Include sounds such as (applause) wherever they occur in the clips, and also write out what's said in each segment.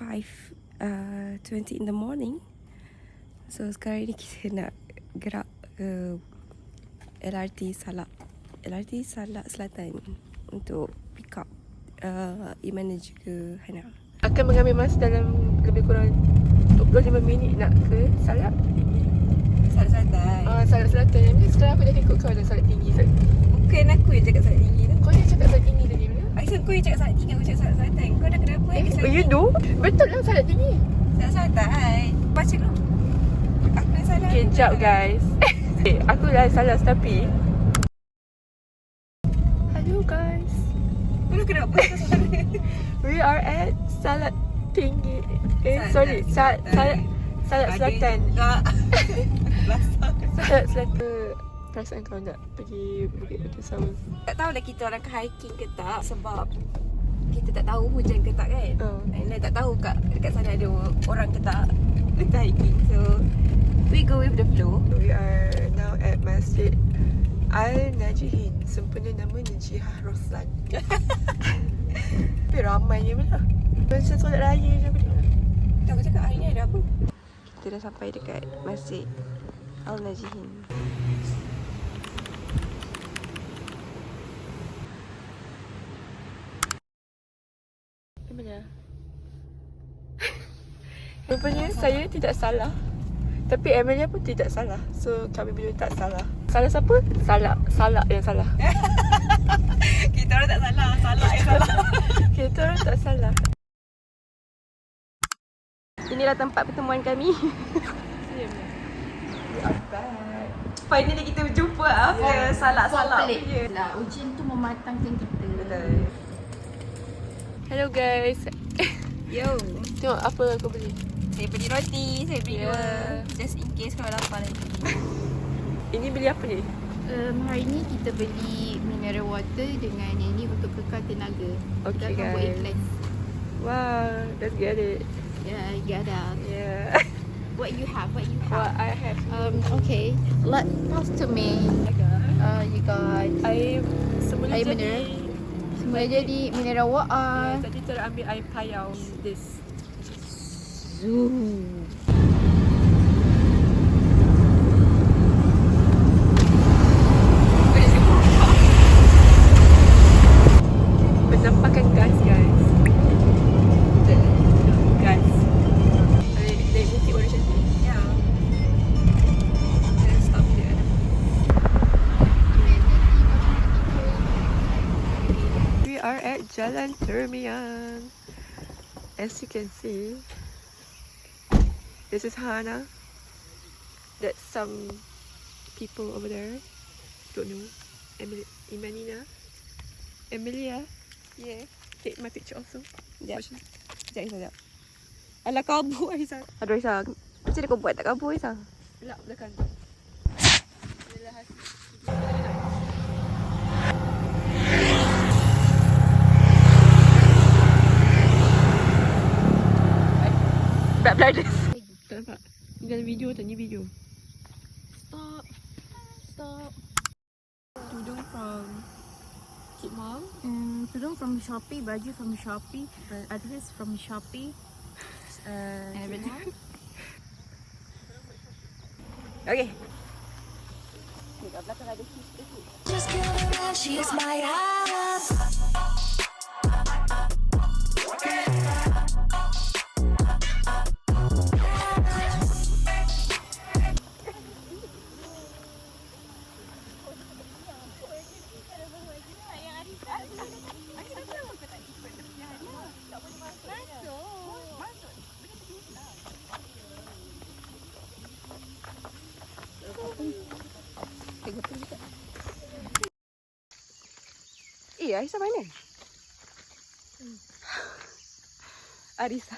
it's already 5 uh, 20 in the morning. So sekarang ni kita nak gerak ke LRT Salak. LRT Salak Selatan untuk pick up uh, Iman dan juga Hana. Akan mengambil masa dalam lebih kurang 25 minit nak ke Salak. Salak Selatan. Ah, Salak Selatan. Yang mesti sekarang aku dah ikut kau dah Salak Tinggi. Salak. Bukan aku yang cakap Salak Tinggi tu. Kau yang cakap Salak Tinggi kau yang cakap Salak Tinggi, aku cakap Salak Selatan. Kau dah kenapa? Eh, oh, you do? Betul lah Salak Tinggi. Salak Selatan. Baca dulu. Aku yang salah. Kejap guys. eh, aku dah salah tapi Hello guys. Kau dah kenapa? (laughs) We are at Salak Tinggi. Eh, Salak sorry. Salak Salak Ada Selatan. Salak Selatan. (laughs) Perasaan kau nak pergi Bukit Batu Saus. Tak tahu dah kita orang ke hiking ke tak sebab kita tak tahu hujan ke tak kan. Oh. And then tak tahu kat dekat sana ada orang ke tak kita hiking. So we go with the flow. We are now at Masjid Al Najihin. Sempena namanya Jihah Roslan. Tapi ramainya pula. Macam solat raya je apa dia. Tak aku cakap hari ni ada apa? Kita dah sampai dekat Masjid Al Najihin. Mana? Rupanya saya tidak salah. Tapi Amelia pun tidak salah. So kami berdua tak salah. Salah siapa? Salah. Salah yang salah. (laughs) kita orang tak salah, salah yang salah. (laughs) Kita orang tak salah. Inilah tempat pertemuan kami. (laughs) Finally kita berjumpa after salah-salah Pelik punya. lah. Ujian tu mematangkan kita. Betul. Hello guys. Yo. Tengok apa aku beli. Saya beli roti, saya beli Yeah. dua. Just in case kalau lapar lagi. Ini beli apa ni? Um, hari ni kita beli mineral water dengan yang ni untuk kekal tenaga. Okay, kita akan buat guys. iklan. Wow, let's get it. Yeah, get out. Yeah. What you have? What you What have? I have. Um, okay. Let pass to me. Uh, you got Air semula Air jadi. mineral. semula jadi mineral water. tadi terus ambil air payau. This. Zoom. Penampakan gas guys. Gas. Naik naik bukit baru cantik. Ya. Saya stop dia. We are at Jalan Termian. As you can see, this is Hana. That's some people over there. Don't know. Emily, Imanina. Emilia. Yeah. Take my picture also. Sekejap. It. Sekejap, sekejap. Alah kabur Aisyah. Aduh Aisyah. Macam mana kau buat tak kabur Aisyah? Belak belakang. Berat berada. Tak Shopee, baju from Shopee, address from Shopee. Uh, Everything. Okay. Just kill her and she's my ass. Arisa mana? Hmm. Arisa.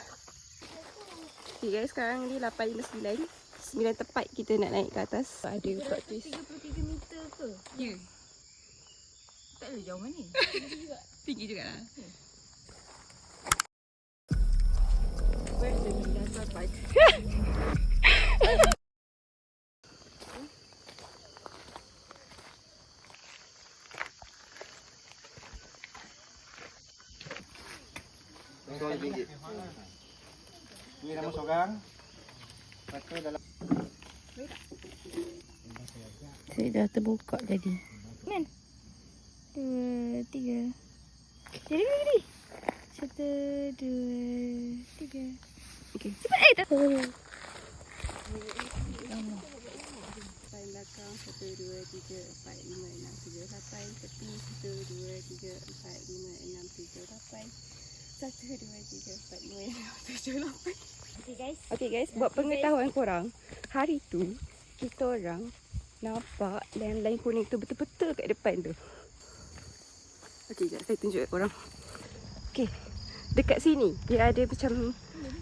Okay guys, sekarang ni 8.59. 9 tepat kita nak naik ke atas. Ada praktis. 33 meter ke? Ya. Yeah. Tak ada jauh mana. (laughs) Tinggi juga. Tinggi juga lah. Hmm. Where's the Minasa bike? lebih tinggi. Ini. Satu dalam. Saya dah terbuka tadi. Men. Kan? Dua, tiga. Jadi ni tadi. Satu, dua, tiga. Okey. Cepat eh. Tak. Okay guys. Okay guys, buat pengetahuan korang. Hari tu Kita orang Nampak layang-layang kuning tu betul-betul kat depan tu. Okay sekejap saya tunjuk korang. Okay Dekat sini Dia ada macam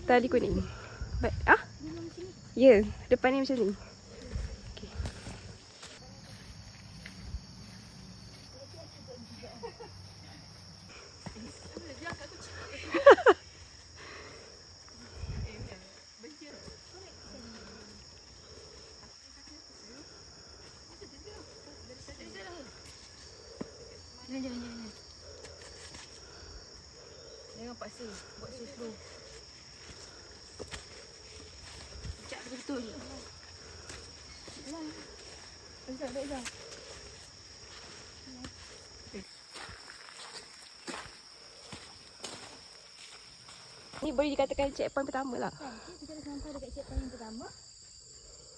Tali kuning But, ah? Ya, yeah, depan ni macam ni Okay Jangan, jangan, jangan. Jangan paksa. Buat slow-slow. Sekejap betul-betul. Ezra, Ezra, Ezra. Ni boleh dikatakan checkpoint pertama lah Kan, okay, kita dah sampai dekat checkpoint yang pertama.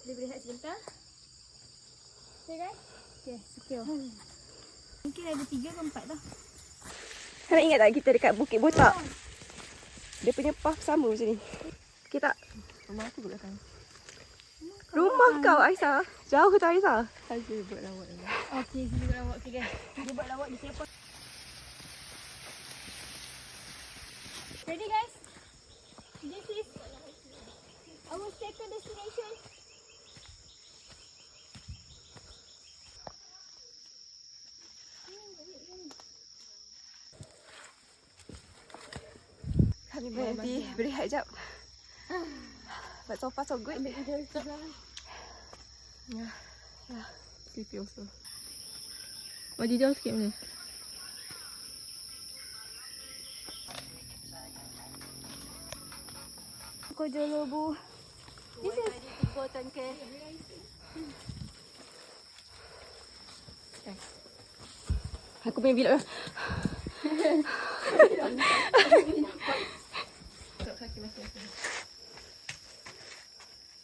Boleh berehat sebentar. Okay guys? Okay, secure. Mungkin ada tiga ke empat dah. Kau ingat tak kita dekat Bukit Botak? Dia punya path sama macam ni Okay tak? Rumah aku kat belakang. Rumah kau Aisyah Jauh tak Aisyah? Saja buat lawak ni. Okay, sini buat lawak. Okay guys. Dia buat lawak di checkpoint. Ready guys? This is our second destination. Kami berhenti berehat jap But so far so good Sleepy also. Bagi jauh sikit boleh? Kau jolo bu. This is Aku punya bilik (laughs) (laughs) lah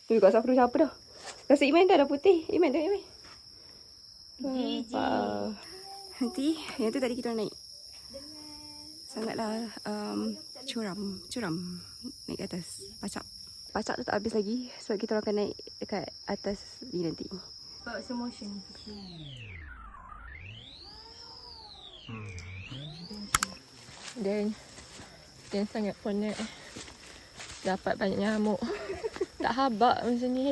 Tu kat siapa siapa dah? Rasa Iman dah dah putih. Iman dah Iman. Wow. Nanti yang tu tadi kita naik. Sangatlah um, curam Curam Naik ke atas. Pacak. Pacak tu tak habis lagi. Sebab kita orang akan naik Dekat atas ni nanti. Slow motion. Dan Dan sangat penat. Dapat banyak nyamuk (laughs) Tak habak macam ni.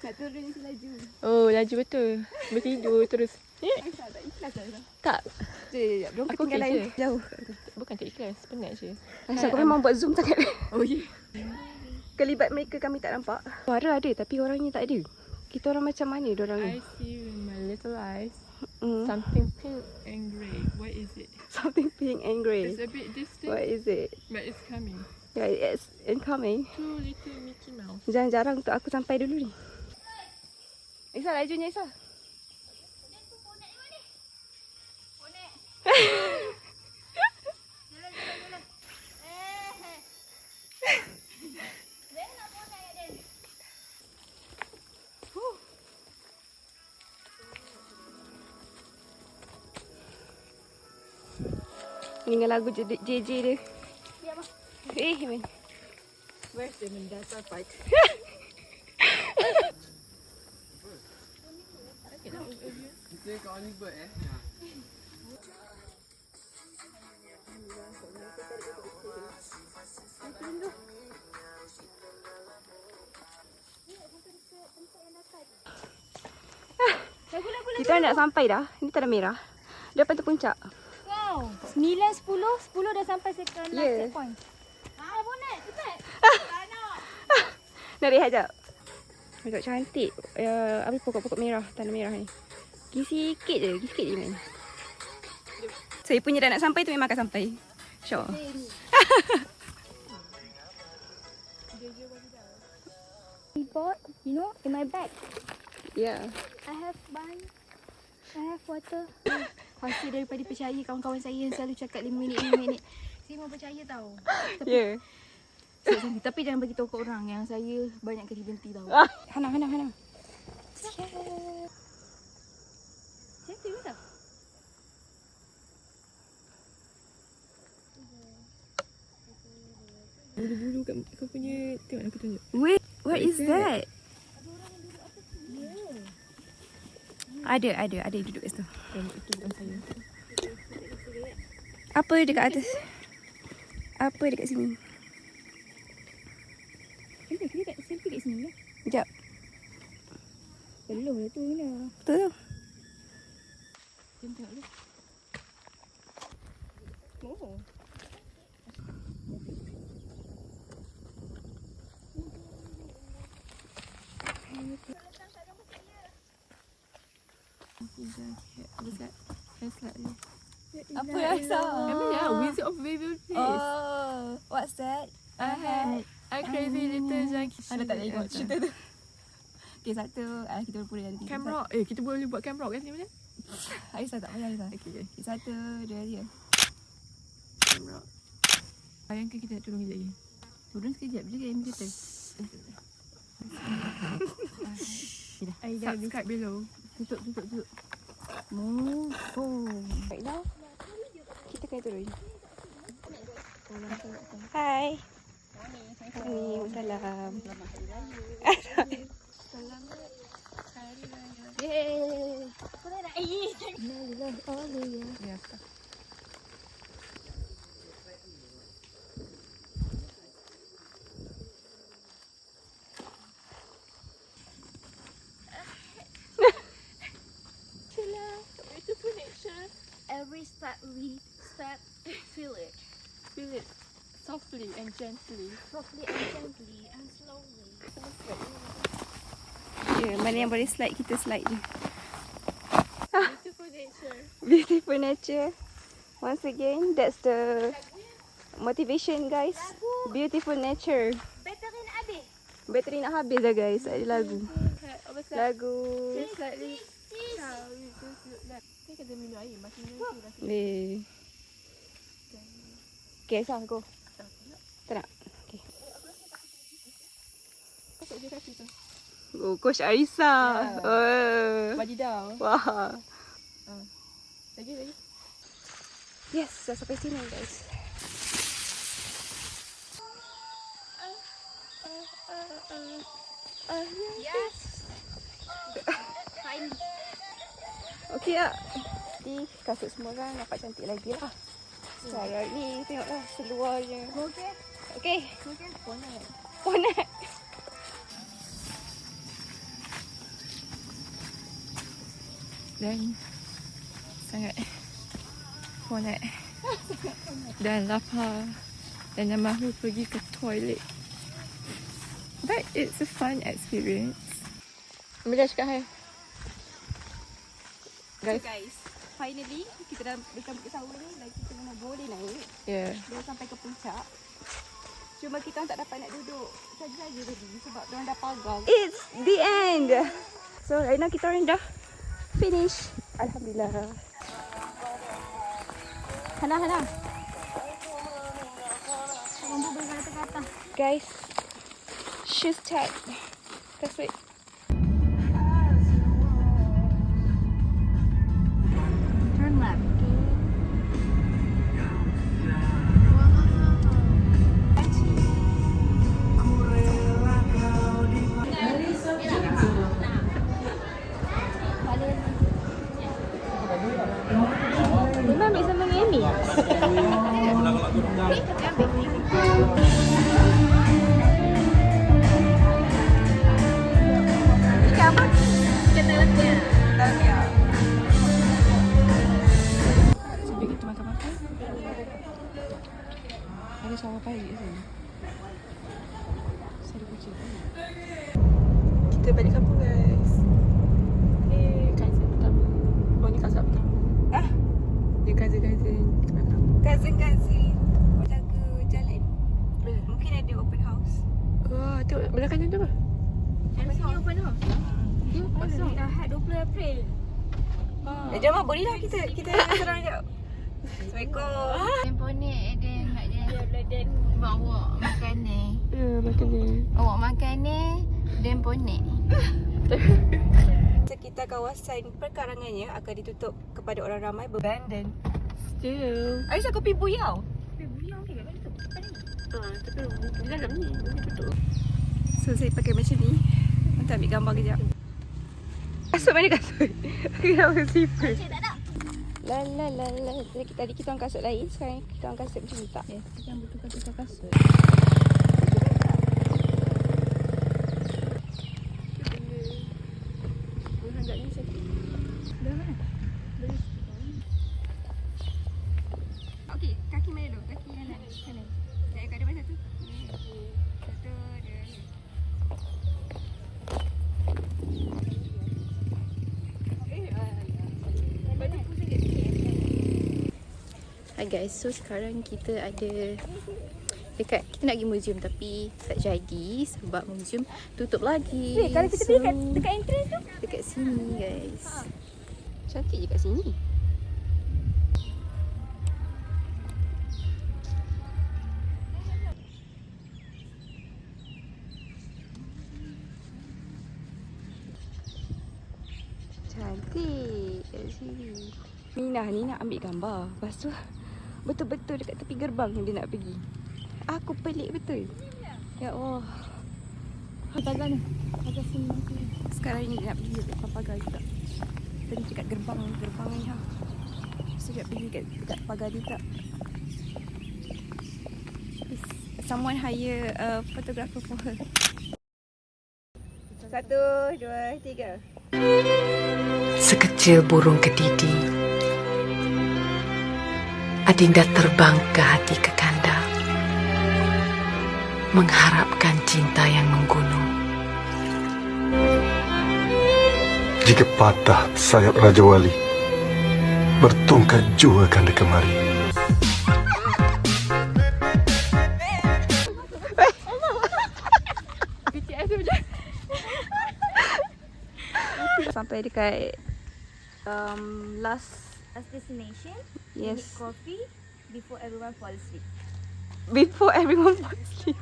Nak turun ni laju? Oh laju betul. Bertidur terus. Eh, Tak ikhlas lah. Tak. Belum Aku okey je. jauh. Bukan tak ikhlas Penat je. Aisyah kau memang buat zoom sangat. Oh ya. Kelibat mereka kami tak nampak. Suara ada tapi orangnya tak ada. Kita orang macam mana diorang ni? I see with my little eyes. Mm. Something pink and grey. What is it? Something pink and grey. It's a bit distant. What is it? But it's coming Yeah, it's incoming. Two little Mickey Mouse. Jarang-jarang untuk aku sampai dulu ni. Aisyah lajunya Aisyah Dengan lagu JJ dia. Eh, man. Where's the Mendata part? (laughs) Kita nak sampai dah. Ini tanda merah. Depan tu puncak. Wow. 9, 10. 10 dah sampai second last Yeah. checkpoint. Ah, bonnet. Cepat. Nak rehat jap. Nampak cantik. Uh, apa pokok-pokok merah. Tanda merah ni. Gisi sikit je. Gisi sikit je man. Saya punya dah nak sampai tu memang akan sampai. Sure. Report, you know, in my bag. Yeah. I have bun. I have water. Hasil daripada percaya kawan-kawan saya yang selalu cakap 5 minit, 5 minit. Saya memang percaya tau. Tapi, Yeah. Sendiri. Tapi jangan bagi tahu ke orang yang saya banyak kali berhenti tau. Ah. Hana, Hana, Hana. Saya tengok tak? Bulu-bulu kat kau punya tengok aku tunjuk. Wait, what is that? Ada, ada, ada duduk kat situ. Itu bukan saya. Apa dekat atas? Apa dekat sini? Kita kena kat selfie kat sini lah. Sekejap. Belum lah tu lah. Betul tu. Jom tengok dulu. Oh. Apa yang asal? Emang ya, Wizard of Waverly Place. What's that? I had a crazy little junkie. Ada tak nak ikut cerita tu? (laughs) Okay, satu. Ah, kita boleh nanti. Camp Rock. Eh, kita boleh buat Camp Rock kan ni macam? (laughs) Aisyah tak payah, Aisyah. Okay, okay. Satu, dua, tiga. Camp Rock. Bayangkan kita nak turun kejap lagi. Turun sekejap je kan kita. Subscribe below. Tutup, tutup, tutup. Move. Oh. Baiklah. Kita kena turun. Hai. Waalaikumsalam. Yeay. Apa nak nak? Eh, Alhamdulillah. Alhamdulillah. Ya. Beautiful nature. Every step we step, feel it. Feel it softly and gently. Softly and gently and slowly. Ya, yeah, mana yang boleh slide, kita slide je. Beautiful nature. (laughs) Beautiful nature. Once again, that's the motivation guys. Beautiful nature. Battery nak habis. Bateri nak habis dah guys. Ada lagu. Lagu. Slightly. Minum air. Makin minum tu rasa. Eh. Okay, Aisyah, go. Tak nak? Okay. Kasut je kaki tu. Oh, Coach Arisa. Oh. Wadidaw. Wah. Lagi lagi. Yes, dah sampai sini guys. Yes. Fine. Okey tak? Jadi kasut semua orang nampak cantik lagi lah. Sekarang ni tengoklah seluarnya. Okay. Okey. Okay. Bonnet. Dan sangat penat dan lapar dan dah mahu pergi ke toilet. But it's a fun experience. Bila cakap hai. Guys. guys. Finally, kita dah dekat Bukit Sawa ni dan kita memang boleh naik. Yeah. Dah sampai ke puncak. Cuma kita tak dapat nak duduk saja-saja tadi sebab dia dah pagar. It's the end. So right now kita orang dah finish. Alhamdulillah. Hana, Hana. Guys, shoes tag. Let's wait. Assalamualaikum. Temponik ada nak dia bawa makan ni. Ya, makan ni. Bawa makan ni demponik. (laughs) Sekitar kawasan perkarangannya akan ditutup kepada orang ramai abandon. Still. Aisyah kopi buyau. Ah, tapi di dalam ni. Ni betul. So saya pakai macam ni untuk ambil gambar kejap. Kasut mana kasut? (laughs) Kenapa slipper? La la la la. Tadi, tadi kita orang kasut lain, sekarang kita orang kasut macam ni tak? Yes, kita yang butuh kasut kasut. Ni sakit. Dah? Okey, Hai guys, so sekarang kita ada dekat kita nak pergi museum tapi tak jadi sebab museum tutup lagi. Weh, kalau kita pergi kat, dekat entrance tu. dekat sini guys. Cantik je kat sini. Cantik kat sini. Nina ni nak ambil gambar. Lepas tu betul-betul dekat tepi gerbang yang dia nak pergi. Aku pelik betul. Ya Allah. Pagar ni. Pagar sini. Sekarang ni dia nak pergi dekat pagar juga. Tadi dekat gerbang, gerbang ni ha. So dia nak pergi dekat, dekat pagar ni tak. Someone hire a photographer for her. Satu, dua, tiga. Sekecil burung kedidi Adinda terbang ke hati kekanda Mengharapkan cinta yang menggunung. Jika patah sayap Raja Wali Bertungkat jua kanda kemari. Sampai dekat um, last assassination. Yes. coffee before everyone falls asleep. Before everyone (laughs) falls asleep.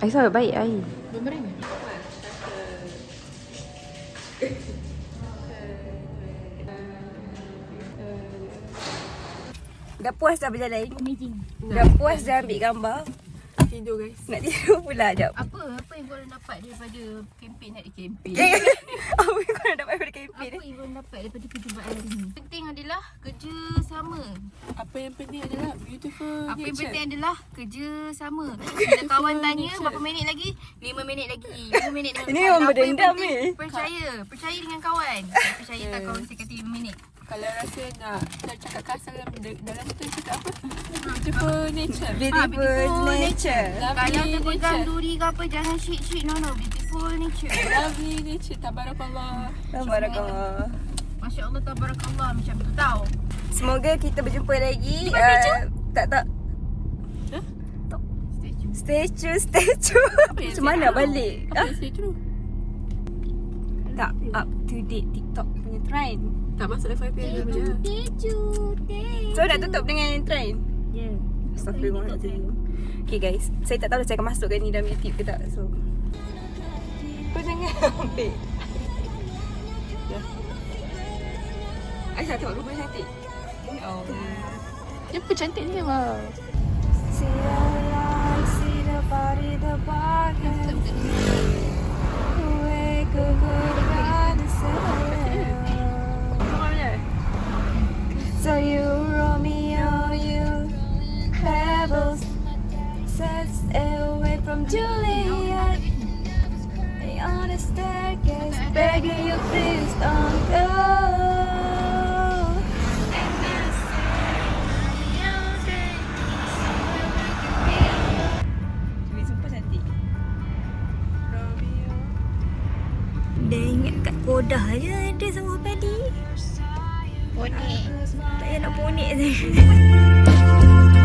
I try pa Dah puas dah berjalan. Amazing. Dah puas dah ambil gambar. Tidur guys. Nak tidur pula jap. Apa apa yang korang dapat daripada kempen hari kempen? Apa yang kau nak dapat daripada kempen Apa yang korang dapat daripada perjumpaan hari ni? Penting adalah kerja sama. Apa yang penting adalah beautiful Apa yang penting adalah kerja sama. (laughs) Bila kawan tanya berapa minit lagi? 5 minit lagi. (laughs) 5 minit (laughs) dengan Ini kawan. orang berdendam ni. Percaya. Percaya dengan kawan. Percaya tak kawan saya kata 5 minit. Kalau rasa nak nak cakap kasar dalam dalam tu cakap apa? Beautiful nature. Beautiful, beautiful nature. Kalau Lovely terpegang nature. duri ke apa jangan shit-shit. No no. Beautiful nature. Lovely nature. Tabarakallah. Tabarakallah. Masya Allah tabarakallah macam tu tau. Semoga kita berjumpa lagi. Uh, tak tak. Statue. Statue, statue. Macam mana nak balik? Apa Ah? yang saya tu? Tak up to date TikTok trend. Tak masuk FYP dulu je. Teju, teju. So nak tutup dengan trend. Yeah. Astagfirullahaladzim. Okay guys, saya tak tahu saya akan masukkan ni dalam YouTube ke tak. So kau jangan (laughs) ambil. Ya. Aisyah tengok rumah cantik. Oh. Dia pun cantik ni memang. See the light, So you, Romeo, you pebbles sets away from Juliet. On the staircase, begging you please don't go. Dah ingat kat kodah je ada semua padi. Bonik. Tak payah nak bonik ni. (laughs)